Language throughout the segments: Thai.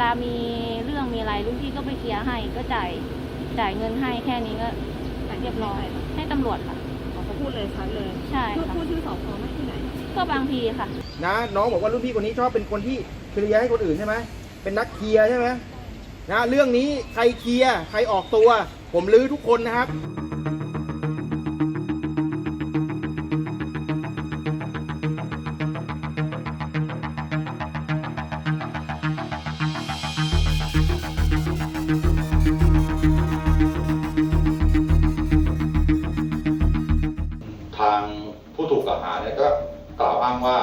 ลามีเรื่องมีอะไรรุ่นพี่ก็ไปเคลียร์ให้ ก็จ่ายจ่ายเงินให้แค่นี้ก็เรียบร้อย ให้ตำรวจค่ะเขาพูดเลยชัดเลยใช่พูดค่ะพูดชื่อสพไม่ที่ไหนก็บางทีค่ะนะน้องบอกว่ารุ่นพี่คนนี้ชอบเป็นคนที่เคลียร์ให้คนอื่นใช่ไหมเป็นนักเคลียร์ใช่ไหมนะเรื่องนี้ใครเคลียร์ใครออกตัว ผมลื้อทุกคนนะครับ ว่า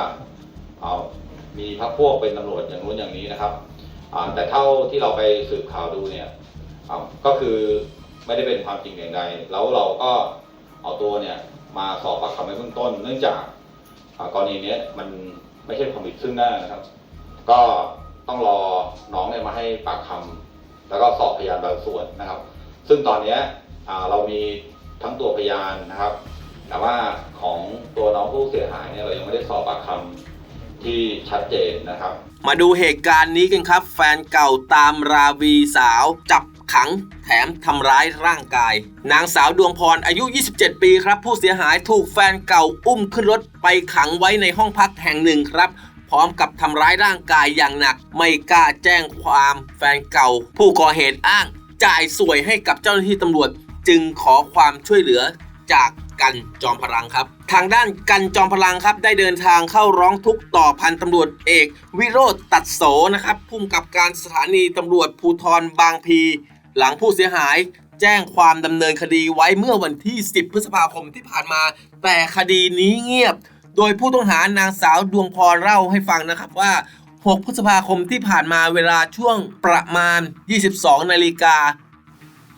เอามีพรรคพวกเป็นตำรวจอย่างนู้นอย่างนี้นะครับแต่เท่าที่เราไปสืบข่าวดูเนี่ยก็คือไม่ได้เป็นความจริงอย่างใดแล้วเราก็เอาตัวเนี่ยมาสอบปากคำในเบื้องต้น เนื่องจากกรณีนี้มันไม่ใช่ความผิดซึ่งหน้านะครับ ก็ต้องรอน้องเนี่ยมาให้ปากคำแล้วก็สอบพยานบางส่วนนะครับ ซึ่งตอนนี้เรามีทั้งตัวพยานนะครับ แต่ว่าของตัวน้องผู้เสียหายเนี่ยเรายังไม่ได้สอบปากคำที่ชัดเจนนะครับ มาดูเหตุการณ์นี้กันครับ แฟนเก่าตามราวีสาว จับขังแถมทำร้ายร่างกาย นางสาวดวงพรอายุ 27 ปีครับ ผู้เสียหายถูกแฟนเก่าอุ้มขึ้นรถไปขังไว้ในห้องพักแห่งหนึ่งครับพร้อมกับทำร้ายร่างกายอย่างหนัก ไม่กล้าแจ้งความแฟนเก่า ผู้ก่อเหตุอ้าง จ่ายสวยให้กับเจ้าหน้าที่ตำรวจ จึงขอความช่วยเหลือจาก กันจอมพลังครับ ทางด้านกันจอมพลังครับ ได้เดินทางเข้าร้องทุกข์ต่อพันตำรวจเอก วิโรธตัดโสนะครับพุ่มกับการสถานีตำรวจภูธรบางพี หลังผู้เสียหายแจ้งความดำเนินคดีไว้เมื่อวันที่ 10 พฤษภาคมที่ผ่านมา แต่คดีนี้เงียบ โดยผู้ต้องหานางสาวดวงพรเล่าให้ฟังนะครับว่า 6 พฤษภาคมที่ผ่านมาเวลาช่วงประมาณ 22 นาฬิกา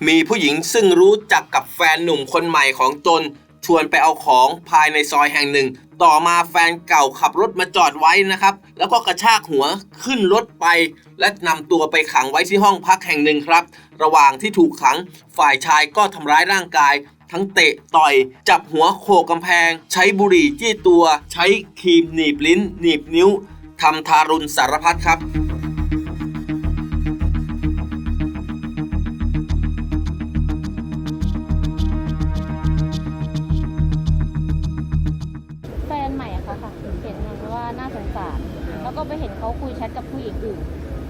มีผู้หญิงซึ่งรู้จักกับแฟนหนุ่มคนใหม่ของตน ชวนไปเอาของภายในซอยแห่งหนึ่ง ต่อมาแฟนเก่าขับรถมาจอดไว้นะครับ แล้วก็กระชากหัวขึ้นรถไป และนำตัวไปขังไว้ที่ห้องพักแห่งหนึ่งครับ ระหว่างที่ถูกขังฝ่ายชายก็ทำร้ายร่างกายทั้งเตะต่อย จับหัวโขกกำแพง ใช้บุหรี่จี้ตัว ใช้ครีมหนีบลิ้น หนีบนิ้วทำทารุณสารพัดครับ เห็นเขาคุยแชทกับผู้หญิงอื่น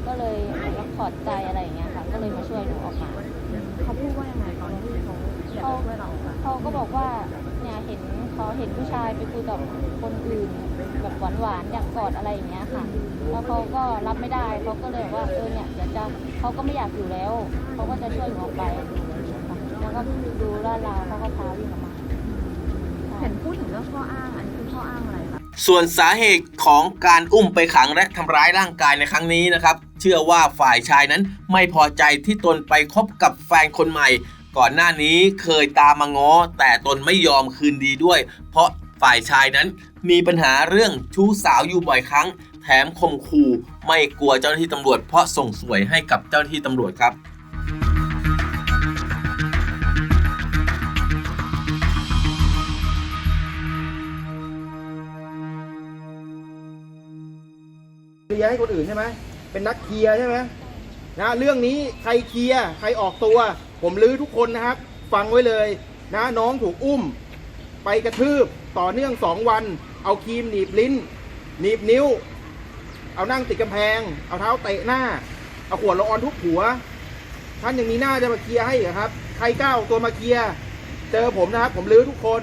ก็เลยเหมือนกับถอดใจอะไรอย่างเงี้ยค่ะ ก็เลยมาช่วยหนูออกมาเขาพูดว่ายังไงตอนที่เขาอยากจะช่วยเราอะเขาก็บอกว่าเนี่ยเห็นเขาเห็นผู้ชายไปคุยกับคนอื่นแบบหวานๆอยากกอดอะไรอย่างเงี้ยค่ะ แล้วเขาก็รับไม่ได้เขาก็เลยบอกว่าเออเนี่ยเดี๋ยวจะเขาก็ไม่อยากอยู่แล้วเขาก็จะช่วยหนูออกไปค่ะแล้วก็ดูลาดราวเขาก็พาวิ่งออกมาใช่เห็นพูดถึงเรื่อง ส่วนสาเหตุของการอุ้มไปขังและทำร้ายร่างกายในครั้งนี้นะครับ เชื่อว่าฝ่ายชายนั้นไม่พอใจที่ตนไปคบกับแฟนคนใหม่ ก่อนหน้านี้เคยตามมาง้อ แต่ตนไม่ยอมคืนดีด้วย เพราะฝ่ายชายนั้นมีปัญหาเรื่องชู้สาวอยู่บ่อยครั้ง แถมข่มขู่ไม่กลัวเจ้าหน้าที่ตำรวจเพราะส่งสวยให้กับเจ้าหน้าที่ตำรวจครับ เคลียร์ให้คนอื่นใช่ไหมเป็นนักเคลียร์ใช่ไหมนะเรื่องนี้ใครเคลียร์ใครออกตัว ผมลื้อทุกคนนะครับ ฟังไว้เลยนะน้องถูกอุ้ม ไปกระทืบต่อเนื่องสองวัน เอาครีมหนีบลิ้น หนีบนิ้ว เอานั่งติดกำแพง เอาเท้าเตะหน้า เอาขวดละออนทุบหัว ท่านยังมีหน้าจะมาเคลียร์ให้เหรอครับ ใครกล้าเอตัวมาเคลียร์เจอผมนะครับ ผมลื้อทุกคน